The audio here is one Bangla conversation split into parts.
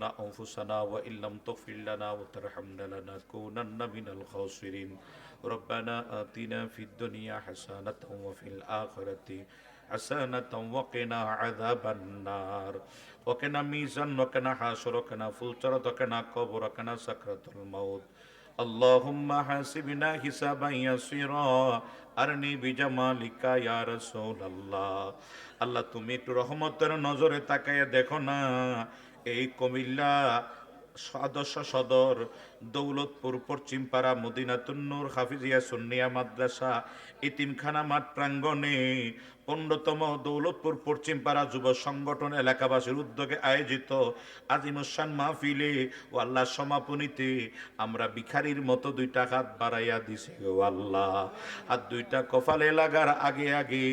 ظلمنا أنفسنا وإن لم تغفر لنا وترحمنا لنكونن من الخاسرين ربنا آتنا في الدنيا حسنة وفي الآخرة حسنة وقنا عذاب النار وقنا ميزان وقنا حاشر وقنا فلتر وقنا قبر وقنا سكرة الموت اللهم حاسبنا حسابا يسيرا আরনি বিজামালিকা ইয়া রাসূলুল্লাহ আল্লাহ তুমি একটু রহমতের নজরে তাকায় দেখো না এই কুমিল্লা সদস্য সদর দৌলতপুর পশ্চিমপাড়া মদিনাতুন্নুর হাফিজিয়া সুন্নিয়া মাদ্রাসা ইতিমখানা মাঠ প্রাঙ্গণে পনেরোতম দৌলতপুর পশ্চিমপাড়া যুব সংগঠন এলাকাবাসীর উদ্যোগে আয়োজিত আজিমুসান মাহফিলে ও আল্লাহ সমাপনীতে আমরা ভিখারির মতো দুইটা হাত বাড়াইয়া দিছি। ও আল্লাহ, আর দুইটা কপালে লাগার আগে আগে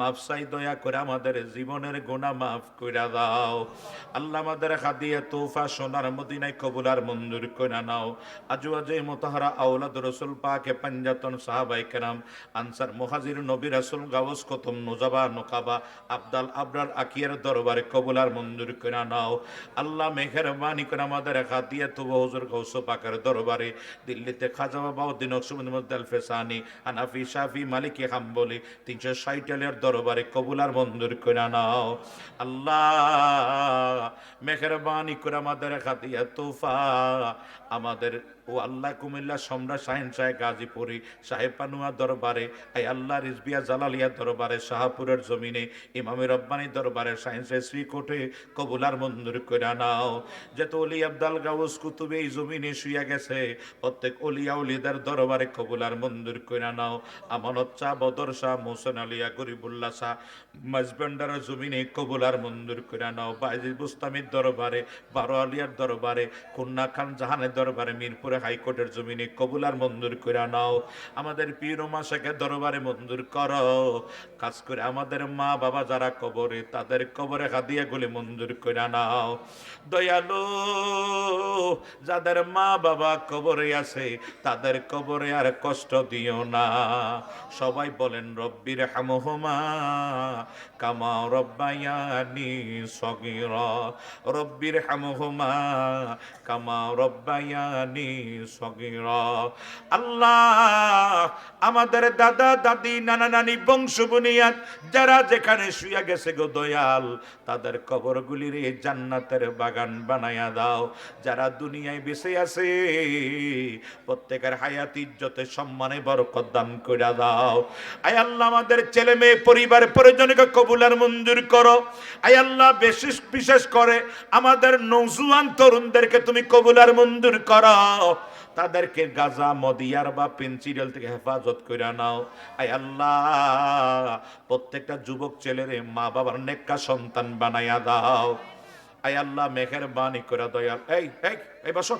মাফসাই দয়া করে আমাদের জীবনের গোনা মাফ কইরা দাও। আল্লাহ আমাদের হাদিয়া তোফা সোনার মদিনায় কবুলার মঞ্জুর করে নাও। আজু আজে মোতাহারা আওলাদ রসুল পাকে পাঞ্জাতন সাহাবাই কেরাম, আনসার মুহাজির নবী রাসুল গাওস কতম নোজাবা নোকাবা আবদাল আবরার আকিয়ার দরবারে কবুলার মঞ্জুর করে নাও। আল্লাহ মেঘের বাণী করে আমাদের হাতিয়া তুব হজুর গৌস পাকের দরবারে, দিল্লিতে খাজা বাবা উদ্দিন অকসুমুদ্দিন মুদ্দাল ফেসানি, হানাফি, শাফি, মালিকি, হাম্বলি তিনশো আলের দরবারে কবুলার মঞ্জুর করে নাও। আল্লাহ মেহরবানি করে আমাদের হাতিয়া তোফা, আমাদের ও আল্লাহ কুমিল্লা সম্রাট শাহিন সাহেব গাজীপুরি সাহেব পানুয়া দরবারে আই আল্লাহ রিজবিয়া জালালিয়া দরবারে শাহপুরের জমিনে ইমামি রব্বানি দরবারে সাহেব শ্রীকোটে কবুলার মঞ্জুর করে নাও। যেত অলি আবদাল গাউস কুতুবে এই জমিনে শুয়ে গেছে, প্রত্যেক অলিয়া অলিদার দরবারে কবুলার মঞ্জুর করে নাও। আমানত চা বদর শাহ মোসেন আলিয়া গরিবুল্লাহ শাহ মাঝবান্ডারের জমিনে কবুলার মঞ্জুর করে নাও। বাইজিদ বুস্তামির দরবারে, বারো আলিয়ার দরবারে, খুন্না খান জাহানের দরবারে, মিরপুরে হাইকোর্টের জমিনে কবুলার মঞ্জুর করে নাও। আমাদের পীর মাসাকে দরবারে মঞ্জুর করো। কাজ করে আমাদের মা বাবা যারা কবরে, তাদের কবরে হাদিয়া গুলি মঞ্জুর করে নাও। দয়ালু, যাদের মা বাবা কবরে আছে, তাদের কবরে আর কষ্ট দিও না। সবাই বলেন রব্বির হামহুমা কামা রব্বায়ানি সগীরা। রব্বির হামহুমা কামা রব্বায়ানি সগীরা। আল্লাহ, আমাদের দাদা, দাদি নানা নানি বংশ বুনিয়াদ যারা যেখানে শুয়ে গেছে গো দয়াল, তাদের কবরগুলির জান্নাতের বাগান বানায়া দাও। যারা দুনিয়ায় বেঁচে আছে, প্রত্যেকের হায়াত, ইজ্জতে, সম্মানে, বরকত দান করে দাও। আয় আল্লাহ, আমাদের ছেলে মেয়ে, পরিবার পরিজনকে কবুলার মঞ্জুর করো। আয় আল্লাহ, বিশেষ বিশেষ করে আমাদের নৌজুয়ান তরুণদেরকে তুমি কবুলার মঞ্জুর করো তাদেরকে গাজা, মদিয়ার বা পেন্সিডেল থেকে হেফাজত করে নাও। আয় আল্লাহ, প্রত্যেকটা যুবক ছেলেরে মা বাবার নেকা সন্তান বানাইয়া দাও। আয় আল্লাহ মেঘের বাণী করে দয়াল এই এই এই বসো।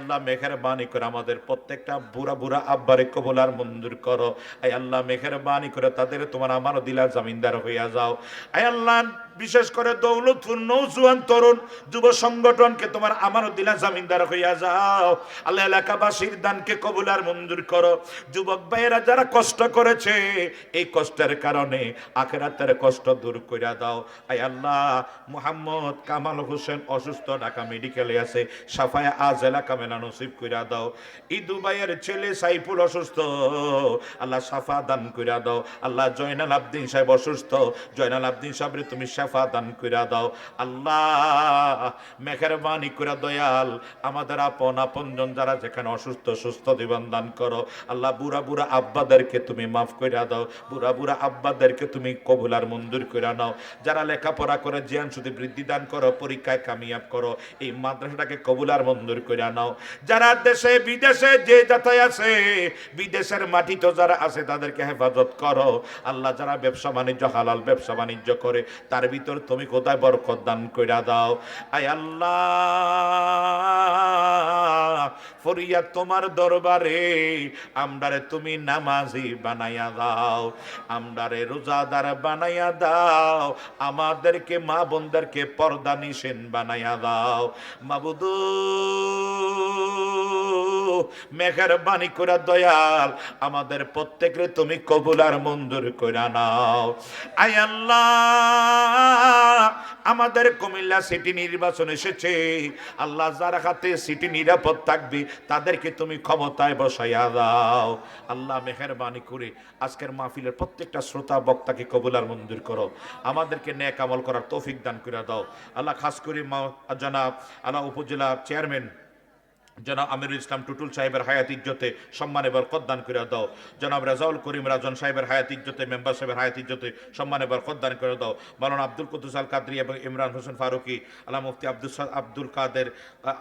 আল্লাহ মেঘের বাণী করে আমাদের প্রত্যেকটা বুড়া বুড়া আব্বারে কবলার মঞ্জুর করো। আয় আল্লাহ মেঘের বাণী করে তাদের তোমার আমারও দিলা জামিনদার হইয়া যাও। আয় আল্লাহ বিশেষ করে দৌলতপুর নৌজুয়ান তরুণ, যুব সংগঠনকে তোমার আমারও দিলা জামিনদার হইয়া যাও। আল্লাহ এলাকাবাসীর দানকে কবুলার মঞ্জুর করো। যুবক ভাইয়েরা, যারা কষ্ট করেছে, এই কষ্টের কারণে আখেরাতের কষ্ট দূর কইরা দাও। আয় আল্লাহ, মোহাম্মদ কামাল হোসেন অসুস্থ, ঢাকা মেডিকেলে আছে, সাফায়া আজ এলাকা মেলা নসিব কইরা দাও। ইদু ভাইয়ের ছেলে সাইফুল অসুস্থ, আল্লাহ সাফা দান কইরা দাও। আল্লাহ জয়নাল আবদিন সাহেব অসুস্থ, জয়নাল আবদিন সাহেবের তুমি সাফা দান কইরা দাও। আল্লাহ, মেহরবানি করে দয়াল, আমাদের আপন আপনজন যারা যেখানে অসুস্থ, সুস্থ জীবন দান করো। আল্লাহ, বুড়া বুড়া আব্বাদেরকে তুমি মাফ কইরা দাও। বুড়া বুড়া আব্বাদেরকে তুমি কবুলার মঞ্জুর কইরা নাও। যারা লেখাপড়া করে শুধু বৃদ্ধি দান করো, পরীক্ষায় কামিয়াব করো, এই মাদ্রাসাটাকে কবুলার মঞ্জুর কইরা নাও। যারা দেশে, বিদেশে যে যাতায় আছে, বিদেশের মাটি তো যারা আছে, তাদেরকে হেফাজত করো। আল্লাহ, যারা ব্যবসা বাণিজ্য, হালাল ব্যবসা বাণিজ্য করে, তার ভিতর তুমি কোথায় বরকত দান কইরা দাও? আয় আল্লাহ, ফরিয়া তোমার দরবারে আমরারে তুমি নামাজি বানাইয়া দাও, আমরারে রোজাদার বানাইয়া দাও, আমাদেরকে মা বোনদেরকে পর্দা নিষেন বানাইয়া দাও। মাবুদু মেঘেরবানি করে দয়াল। আমাদের প্রত্যেকের তুমি কবুল আর মঞ্জুর করে নাও। আয় আল্লাহ, আমাদের কুমিল্লা সিটি নির্বাচন এসেছে। আল্লাহ যার হাতে সিটি নিরাপদ থাকবে, তাদেরকে তুমি ক্ষমতায় বসাইয়া দাও। আল্লাহ মেহরবানি করে আজকের মাহফিলের প্রত্যেকটা শ্রোতা, বক্তাকে কবুলার মঞ্জুর করো। আমাদেরকে ন্যাক আমল করার তৌফিক দান করে দাও। আল্লাহ খাস করে মা জনাব, আল্লাহ উপজেলা চেয়ারম্যান জনাব আমিরুল ইসলাম টুটুল সাহেবের হায়াত ইজ্জতে সম্মানে বরকত দান করে দাও। জনাব রাজাউল করিম রাজন সাহেবের হায়াত ইজ্জতে, মেম্বার সাহেবের হায়াত ইজ্জতে সম্মানে বরকত দান করে দাও। মালানা আব্দুল কুদ্দুস আল কাদরি এবং ইমরান হোসেন ফারুকি, আল্লাহ মুফতি আব্দুল আব্দুল কাদের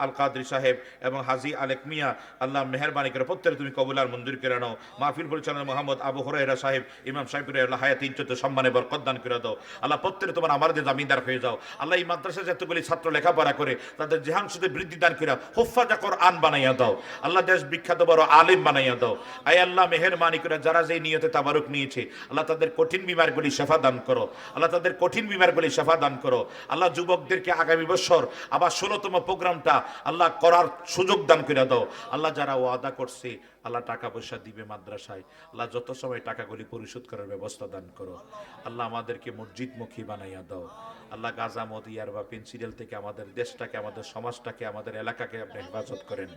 আল কাদরি সাহেব এবং হাজি আলেক মিয়া, আল্লাহ মেহরবানি করে প্রত্যেক তুমি কবুলার মঞ্জুর করে নাও। মাহফিল পরিচালনা মোহাম্মদ আবু হরাইরা সাহেব, ইমাম সাহেবের আল্লাহ হায়াত ইজ্জতে সম্মানে বরকত দান করে দাও। আল্লাহ প্রত্যেকে তোমার আমাদের জামিনদার হয়ে যাও, আল্লাহ এই মাদ্রাসা যতগুলি ছাত্র লেখাপড়া করে, তাদের জেহান সুদে বৃদ্ধি দান করে হুফাজা কর আন বানাইয়া দাও। আল্লাহ দেশ বিখ্যাত বড় আলিম বানাইয়া দাও। আয় আল্লাহ মেহরমানি করে যারা যে নিয়তে তাবারুক নিয়েছে, আল্লাহ তাদের কঠিন বিমারগুলি সেফা দান করো। আল্লাহ তাদের কঠিন বিমারগুলি সেফা দান করো। আল্লাহ যুবকদেরকে আগামী বছর আবার ষোলোতম প্রোগ্রামটা আল্লাহ করার সুযোগ দান করে দাও। আল্লাহ যারা ওয়াদা করছে আল্লাহ টাকা পয়সা দিবে মাদ্রাসায়। আল্লাহ যত সময় টাকাগুলি পরিশোধ করার ব্যবস্থা দান করো। আল্লাহ আমাদেরকে মসজিদমুখী বানাইয়া দাও। আল্লাহ গাজা, মদিয়ার বা পেন্সিডেল থেকে আমাদের দেশটাকে, আমাদের সমাজটাকে, আমাদের এলাকাকে আপনি হেফাজত করেন।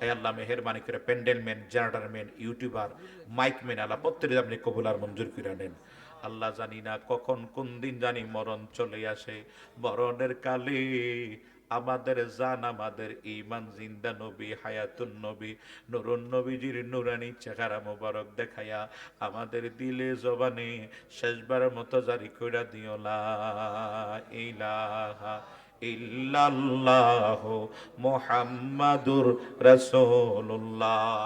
এই আল্লাহ, মেহরবানি করে প্যান্ডেলম্যান জেনারেটারম্যান ইউটিউবার মাইকম্যান আল্লাহ প্রত্যেকে আপনি কবুলার মঞ্জুর করে নেন। আল্লাহ জানি না কখন, কোন দিন জানি মরণ চলে আসে। মরণের কালে আমাদের জান আমাদের ইমান জিন্দা নবী, হায়াতুন নবী, নুরুন নবীজির নুরানি চেহারা মোবারক দেখায়া আমাদের দিলে জবানে শেষবার মতো জারি কইরা দিওলা ইলাহা ইল্লাল্লাহ মুহাম্মাদুর রাসূলুল্লাহ।